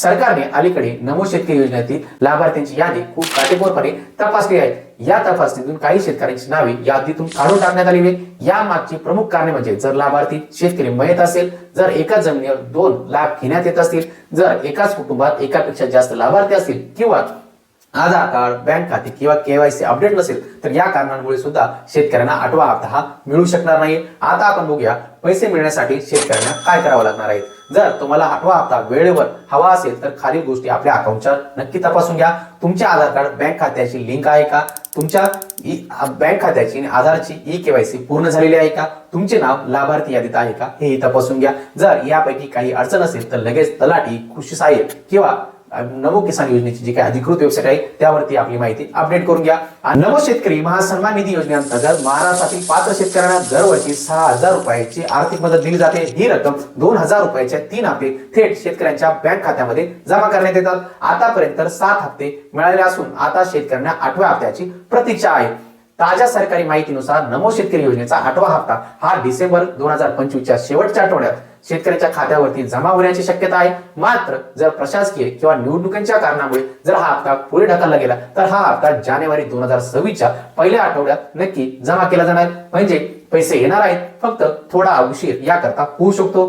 सरकारने अलीकडे नमो शेतकरी योजनेतील लाभार्थ्यांची यादी खूप काटेकोरपणे तपासली आहे. या तपासणीतून काही शेतकऱ्यांची नावे यादीतून काढून टाकण्यात आली आहे या मागची प्रमुख कारणे म्हणजे जर लाभार्थी शेतकरी मयत असेल जर एकाच जमिनीवर दोन लाभ घेण्यात येत असतील जर एकाच कुटुंबात एकापेक्षा जास्त लाभार्थी असतील किंवा आधार कार्ड बँक खाते किंवा केवायसी अपडेट नसेल तर या कारणांमुळे सुद्धा शेतकऱ्यांना आठवा हप्ता हा मिळू शकणार नाही. आता आपण बघूया पैसे मिळण्यासाठी शेतकऱ्यांना काय करावं लागणार आहे? जर तुम्हाला आठवा हप्ता वेळेवर हवा असेल तर खालील गोष्टी आपल्या अकाउंटच्या नक्की तपासून घ्या. तुमचे आधार कार्ड बँक खात्याची लिंक आहे का? तुमच्या ई- बँक खात्याची आणि आधारची ई केवायसी पूर्ण झालेली आहे का? तुमचे नाव लाभार्थी यादीत आहे का? हेही तपासून घ्या. जर यापैकी काही अडचण असेल तर लगेच तलाठी कृषी सहाय्यक किंवा नमो किसान योजनेची जी काही अधिकृत वेबसाईट आहे त्यावरती आपली माहिती अपडेट करून घ्या. नमो शेतकरी महासन्मान निधी योजनेअंतर्गत महाराष्ट्रातील पात्र शेतकऱ्यांना दरवर्षी सहा हजार रुपयाची आर्थिक मदत दिली जाते. ही रक्कम दोन हजार रुपयाच्या तीन हप्ते थेट शेतकऱ्यांच्या बँक खात्यामध्ये जमा करण्यात येतात. आतापर्यंत सात हप्ते मिळालेले असून आता शेतकऱ्यांना आठव्या हप्त्याची प्रतीक्षा आहे. ताज्या सरकारी माहितीनुसार नमो शेतकरी योजनेचा आठवा हप्ता हा डिसेंबर दोन हजार पंचवीसच्या शेवटच्या आठवड्यात शेतकऱ्याच्या खात्यावरती जमा होण्याची शक्यता आहे. मात्र जर प्रशासकीय किंवा निवडणुकीच्या कारणामुळे जर हा हप्ता पुढे ढकलला गेला तर हा हप्ता जानेवारी दोन हजार सव्वीसच्या पहिल्या आठवड्यात नक्की जमा केला जाणार. म्हणजे पैसे येणार आहेत फक्त थोडा उशीर याकरता होऊ शकतो.